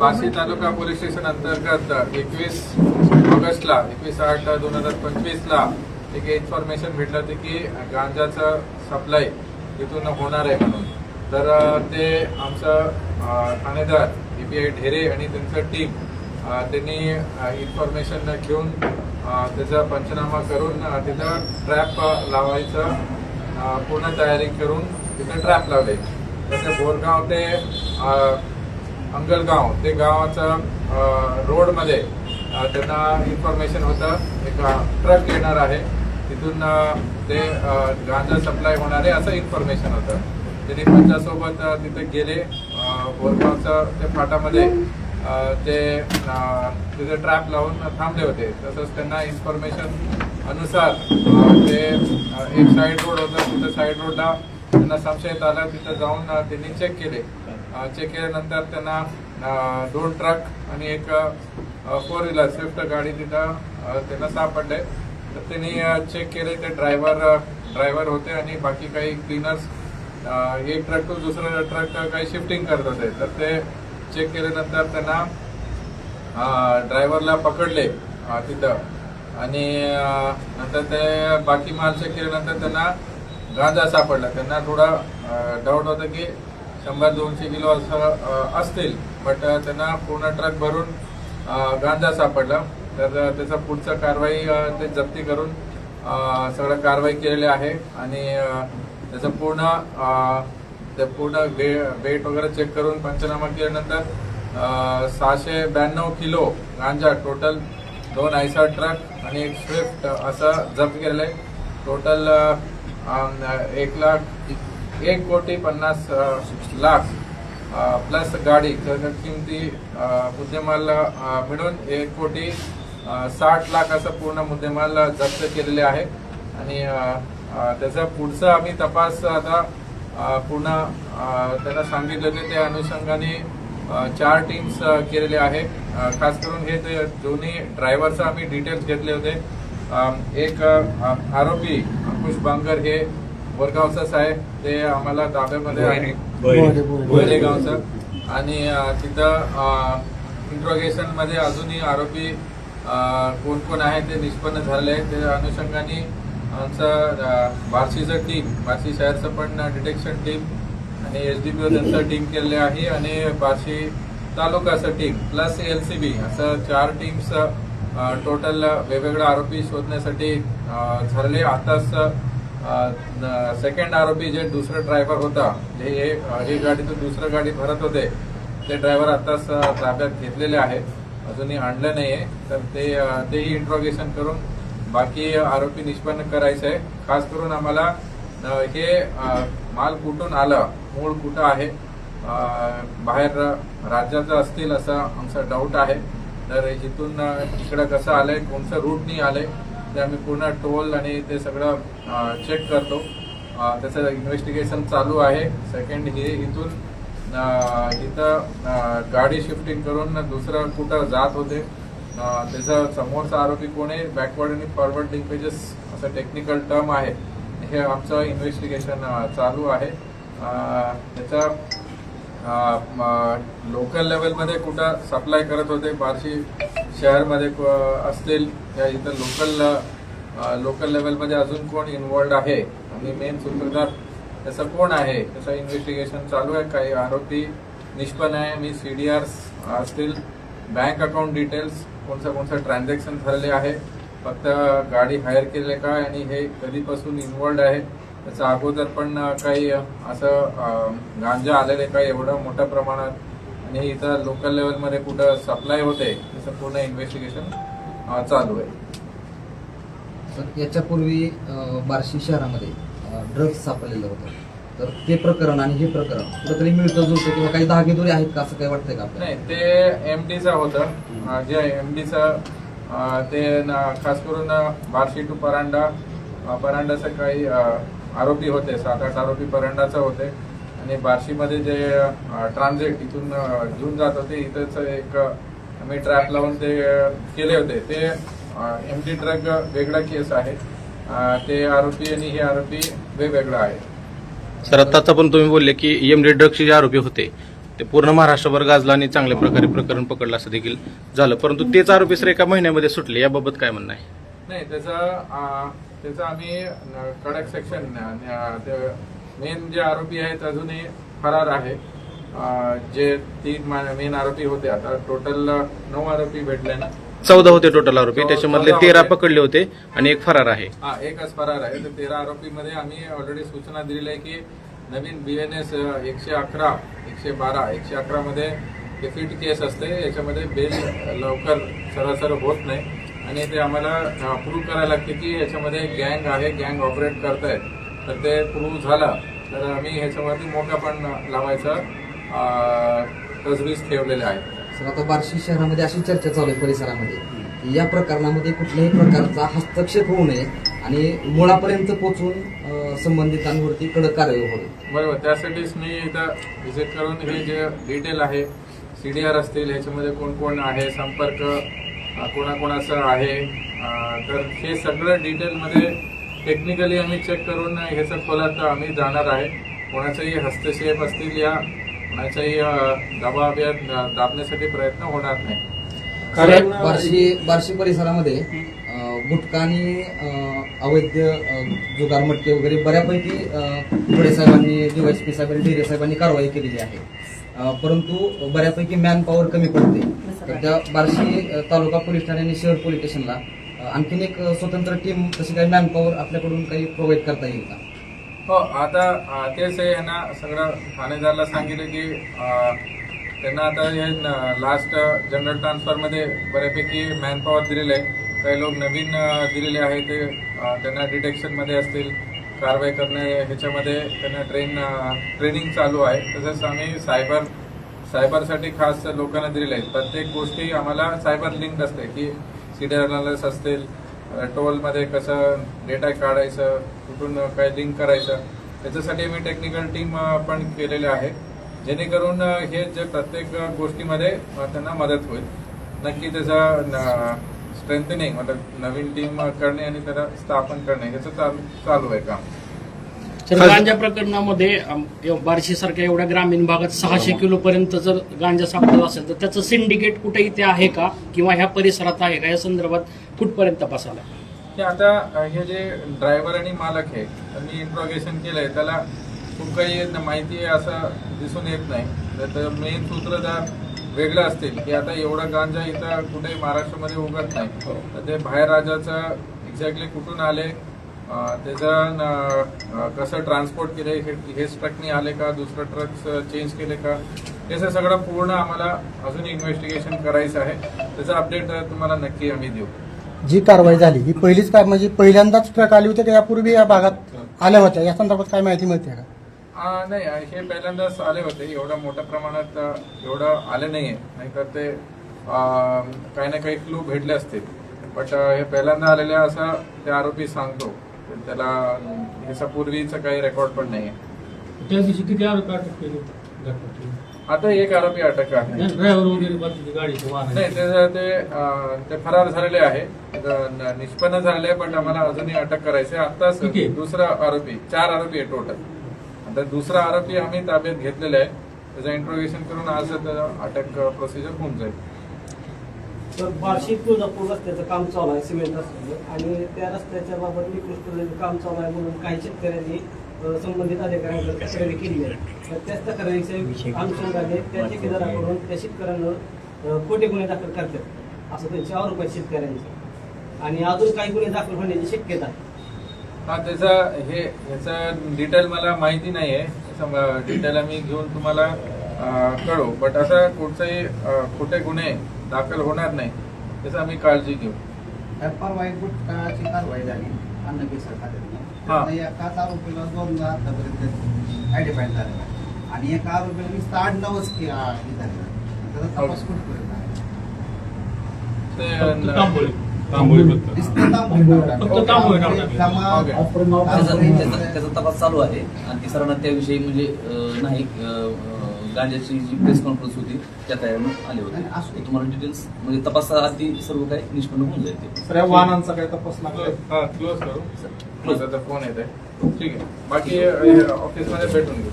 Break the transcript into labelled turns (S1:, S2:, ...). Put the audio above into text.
S1: बार्शी तालुका police station अंतर्गत एकवीस ऑगस्टला एकवीस आठ दोन हजार पंचवीसला एक इन्फॉर्मेशन भेटलं होतं की गांजाचं सप्लाय इथून होणार आहे म्हणून. तर ते आमचं अ, ठाणेदार डीपीआय ढेरे आणि त्यांचं टीम त्यांनी इन्फॉर्मेशन घेऊन त्याचा पंचनामा करून तिथं ट्रॅप लावायचं पूर्ण तयारी करून तिथं ट्रॅप लावले. तसे बोरगाव ते अंगलगाव ते गावाचं रोडमध्ये त्यांना इन्फॉर्मेशन होतं. एक ट्रक येणार आहे. तिथून ते गांजा सप्लाय होणार आहे असं इन्फॉर्मेशन होतं. त्यांनी पंचासोबत तिथे गेले. बोरगावचं त्या फाटामध्ये ते तिथे ट्रॅप लावून थांबले होते. तसंच त्यांना इन्फॉर्मेशन अनुसार ते एक साईड रोड होतं. तिथं साईड रोडला त्यांना संशय आला तिथं जाऊन त्यांनी चेक केले. चेक केल्यानंतर त्यांना दोन ट्रक आणि एक फोर व्हीलर स्विफ्ट गाडी तिथं त्यांना सापडले. तर त्यांनी चेक केले ते ड्रायव्हर ड्रायव्हर होते आणि बाकी काही क्लीनर्स एक ट्रक टू दुसरा ट्रक काही शिफ्टिंग करत होते. तर ते चेक केल्यानंतर त्यांना ड्रायव्हरला पकडले तिथं. आणि नंतर ते बाकी माल चेक केल्यानंतर त्यांना गांजा सापडला. त्यांना थोडा डाऊट होता की शंभर दोनशे किलो असं असतील. बट त्यांना पूर्ण ट्रक भरून गांजा सापडला. तर त्याचा त्याचं पुढचं कारवाई ते जप्ती करून सगळं कारवाई केलेली आहे. आणि त्याचं पूर्ण ते पूर्ण वे वेट वगैरे चेक करून पंचनामा केल्यानंतर सहाशे ब्याण्णव किलो गांजा टोटल दोन आयसा ट्रक आणि एक स्विफ्ट असं जप्त केलेलं आहे. टोटल एक लाख एक कोटी पन्नास लाख प्लस गाडी तर किमती मुद्देमाल मिळून एक कोटी साठ लाख असं पूर्ण मुद्देमाल जप्त केलेले आहे. आणि त्याचा पुढचा आम्ही तपास आता पूर्ण अ, त्यांना सांगितलेले त्या अनुषंगाने चार टीम्स केलेले आहे. खास करून हे ते दोन्ही ड्रायव्हरचं आम्ही डिटेल्स घेतले होते. एक आरोपी अंकुश बांगर हे बोरगावचाच आहे ते आम्हाला ताब्यामध्ये आहे बोरेगावचं. आणि अ, तिथं इंट्रोगेशनमध्ये अजूनही आरोपी कोण कोण आहे ते निष्पन्न झाले आहे त्या अनुषंगाने आमचं बार्शीचं टीम बार्शी शहरचं पण डिटेक्शन टीम आणि एस डी पी त्यांचं टीम केलेले आहे. आणि Barshi तालुकाचं team plus L C B असं चार टीम्स टोटल वेगवेगळे आरोपी शोधण्यासाठी अ, आताच सेकंड आरोपी जे दुसरं ड्रायव्हर होता जे हे- गाडी गाडीतून दुसरं गाडी भरत होते ते ड्रायव्हर आताच ताब्यात घेतलेले आहे अजूनही आणलं नाहीये. तर ते तेही इंट्रोगेशन करून बाकी आरोपी निष्पन्न करायचं आहे खास करून आम्हाला हे माल कुठून आलं मूळ कुठं आहे बाहेर राज्याचं असतील असा आमचा डाऊट आहे. तर जिथून इकडं कसं आलंय कोणतं रूटनी आलंय ते आम्ही पूर्ण टोल आणि ते सगळं चेक करतो. त्याचं इन्व्हेस्टिगेशन चालू आहे. सेकंड हे इथून इथं गाडी शिफ्टिंग करून दुसरं कुठं जात होते. त्याचा समोरचा आरोपी कोण आहे? बॅकवर्ड आणि फॉरवर्ड लिंकेजेस असं टेक्निकल टर्म आहे. हे आमचं इन्व्हेस्टिगेशन चालू आहे. त्याचा लोकल लेवलमध्ये कुठं सप्लाय करत होते बार्शी शहरमध्ये असतील या इथं लोकल लोकल लेवलमध्ये अजून कोण इन्वॉल्ड आहे? आणि मेन सूत्रधार त्याचं कोण आहे? त्याचं इन्व्हेस्टिगेशन चालू आहे. काही आरोपी निष्पन्न आहे. मी सी डी असतील. बँक अकाउंट डिटेल्स कोणतं कोणतं ट्रान्झॅक्शन झालेले आहे? फक्त गाडी हायर केले काय आणि हे कधीपासून इन्वॉल्ड आहे? त्याचं अगोदर पण काही असं गांजा आलेले काही एवढं मोठ्या प्रमाणात आणि इथं लोकल लेवलमध्ये कुठं सप्लाय होते त्याचं पूर्ण इन्व्हेस्टिगेशन चालू आहे.
S2: याच्यापूर्वी बार्शी शहरामध्ये ड्रग्ज सापडलेलं होतं. तर ते प्रकरण आणि हे प्रकरण कुठंतरी मिळतं जुळतं किंवा काही धागेदोरे आहेत का असं काही वाटतंय का
S1: नाही ते एम डीचं होतं. जे एम डीचं ते खास करून बार्शी टू परांडा परांडाचे काही आरोपी होते सात आठ आरोपी परांडाचे होते. आणि बार्शीमध्ये जे ट्रान्झिट इथून घेऊन जात होते इथंच एक आम्ही ट्रॅप लावून ते केले होते. ते एम डी ड्रग वेगळा केस आहे. ते आरोपी आणि हे आरोपी वेगवेगळा आहे.
S3: सर आताच पण तुम्ही बोलले की एमडी ड्रग्सचे जे आरोपी होते
S4: ते पूर्ण महाराष्ट्रभर गाजलं आणि चांगल्या प्रकारे प्रकरण पकडलं असं देखील झालं. परंतु तेच आरोपी सर एका महिन्यामध्ये सुटले. याबाबत काय म्हणणं आहे?
S1: नाही त्याचं त्याचं आम्ही कडक सेक्शन मेन जे आरोपी आहेत अजूनही फरार आहे. जे तीन मेन आरोपी होते आता टोटल नऊ आरोपी भेटले ना.
S4: चौदा होते टोटल आरोपी. त्याच्यामधले तेरा. पकडले होते आणि एक फरार आहे.
S1: हा एकच फरार आहे. तर तेरा आरोपीमध्ये आम्ही ऑलरेडी सूचना दिलेली आहे की नवीन बी एन एस एकशे अकरा एकशे बारा एकशे अकरा मध्ये केस असते. याच्यामध्ये बेल लवकर सरसर होत नाही. आणि ते आम्हाला प्रूव्ह करायला लागते की याच्यामध्ये गँग आहे गँग ऑपरेट करतायत. तर ते प्रूव्ह झालं. तर आम्ही ह्याच्यावरती मोठा पण लावायचा तजवीज ठेवलेले आहे.
S2: सर आता बार्शी शहरामध्ये अशी चर्चा चालू आहे परिसरामध्ये. की या प्रकरणामध्ये कुठल्याही प्रकारचा हस्तक्षेप होऊ नये आणि मुळापर्यंत पोहोचून संबंधितांवरती कडक कारवाई व्हावी
S1: बरोबर. त्यासाठीच मी इथं व्हिजिट करून हे जे डिटेल आहे सीडीआर असतील ह्याच्यामध्ये कोण कोण आहे संपर्क कोणाकोणाचं आहे. तर हे सगळं डिटेलमध्ये टेक्निकली आम्ही चेक करून ह्याचं खोलात आम्ही जाणार आहे. कोणाचाही हस्तक्षेप असतील या कोणाचाही अं, दबाव या दाबण्यासाठी प्रयत्न होणार नाही.
S2: सर, बार्शी बार्शी परिसरामध्ये अं, गुटखा आणि अं, अवैध जुगार मटके वगैरे बऱ्यापैकी पुढे साहेबांनी डीवायसपी साहेबांनी ढेरे साहेबांनी कारवाई केलेली आहे. परंतु बऱ्यापैकी मॅन पॉवर कमी पडते. तर त्या बार्शी तालुका पोलीस ठाणे आणि शहर पोलीस स्टेशनला आणखीन एक स्वतंत्र टीम तशी काही मॅन पॉवर आपल्याकडून काही प्रोव्हाइड करता येईल का?
S1: हो आता तेच आहे यांना सगळं ठाणेदारला सांगितलं की त्यांना आता हे लास्ट जनरल ट्रान्सफरमध्ये बऱ्यापैकी मॅनपॉवर दिलेलं आहे काही लोक नवीन दिलेले आहे ते त्यांना डिटेक्शनमध्ये असतील. कारवाई करणे ह्याच्यामध्ये त्यांना ट्रेन ट्रेनिंग चालू आहे. तसंच आम्ही सायबर सायबरसाठी खास लोकांना दिलेल्या आहेत प्रत्येक गोष्टी आम्हाला सायबर लिंक असते की सीडर अनालिस असतील टोलमध्ये कसं डेटा काढायचं कुठून काय लिंक करायचं त्याच्यासाठी आम्ही टेक्निकल टीम पण केलेले आहे. जेणेकरून हे जे प्रत्येक गोष्टीमध्ये त्यांना मदत होईल. नक्की त्याचा स्ट्रेंथनिंग मतलब नवीन टीम करणे आणि त्याला स्थापन करणे ह्याचं चालू चालू आहे काम.
S3: तर गांजा प्रकरणामध्ये बार्शी सारख्या एवढ्या ग्रामीण भागात सहाशे किलो पर्यंत जर गांजा सापडत असेल तर त्याचं सिंडिकेट कुठे इथे आहे का? किंवा ह्या परिसरात आहे का? या संदर्भात कुठपर्यंत तपासाला
S1: हे आता हे जे ड्रायव्हर आणि मालक आहे मी इंट्रोगेशन केलंय त्याला खूप काही माहिती असं दिसून येत नाही. तर मेन सूत्रधार वेगळं असतील. की आता एवढा गांजा इथं कुठे महाराष्ट्रामध्ये उगत नाही. तर ते बाहेर राज्याचं एक्झॅक्टली कुठून आले? त्याचं कसं ट्रान्सपोर्ट केले? हे हेच ट्रकनी आले का? दुसरं ट्रक चेंज केले का? याचं सगळं पूर्ण आम्हाला अजून इन्व्हेस्टिगेशन करायचं आहे. त्याचं अपडेट तुम्हाला नक्की आम्ही देऊ.
S5: जी कारवाई झाली ही पहिलीच काय म्हणजे पहिल्यांदाच ट्रक आली होती का यापूर्वी या भागात? आल्या होत्या. या संदर्भात काय माहिती मिळते का?
S1: नाही हे पहिल्यांदाच आले होते. एवढ्या मोठ्या प्रमाणात एवढं आले नाहीये. नाहीतर ते काही ना काही क्लू भेटले असतील. बट हे पहिल्यांदा आलेले असं ते आरोपी सांगतो. त्याला ह्याच्या पूर्वीचं काही रेकॉर्ड पण नाहीये.
S6: त्या दिवशी किती आरोपी अटक केले?
S1: आता एक आरोपी अटक आहे.
S6: नाही,
S1: नाही ते फरार झालेले आहे. निष्पन्न झालेले आहे पण आम्हाला अजूनही अटक करायची आहे. आताच
S6: आहे.
S1: दुसरा आरोपी चार आरोपी आहे टोटल तर दुसरा आरोपी आम्ही ताब्यात घेतलेला आहे. त्याचं इंट्रोगेशन करून आज अटक प्रोसिजर होऊन जाईल.
S7: तर बार्शी तुळजापूर रस्त्याचं काम चालू आहे सिमेंट रस्त्याचं. आणि त्या रस्त्याच्या बाबत निकृष्ट म्हणजे काम चालू आहे म्हणून काही शेतकऱ्यांनी संबंधित अधिकाऱ्यांकडे तक्रारी केली आहे. तर त्याच तक्रारीच्या अनुषंगाने त्या ठेकेदाराकडून त्या शेतकऱ्यांवर खोटे गुन्हे दाखल करतात. असं त्यांचे आरोप आहेत शेतकऱ्यांचे. आणि अजून काही गुन्हे दाखल होण्याची शक्यता आहे.
S1: हा त्याचा हे ह्याचा डिटेल मला माहिती नाही आहे डिटेल आम्ही घेऊन तुम्हाला कळू बट असं कुठचंही खोटे गुन्हे दाखल होणार नाही त्याचं आम्ही काळजी घेऊ
S8: परवा एक गुटखाची कारवाई झाली अन्न केसर खात्यातनं
S1: हा.
S8: त्यातनं एकाच आरोपीला दोनदा आतापर्यंत आयडेंटिफाय झालेला आहे. आणि एका आरोपीला मी साठ नवच की आ, हे झालेलं. त्याचा तपास कुठपर्यंत आहे?
S2: त्याचा तपास चालू आहे. आणि तिसऱ्यांना त्याविषयी म्हणजे नाही गांजाची जी प्रेस कॉन्फरन्स होती त्या तयारीनं आले होते. तुम्हाला डिटेल्स म्हणजे तपासाआधी सर्व काही निष्पन्न होऊन जाईल ते.
S5: सर या वाहनांचा काय तपास
S1: हा क्लोज करू. क्लोज आता फोन येत आहे ठीक आहे. बाकी ऑफिसमध्ये भेटून घेऊ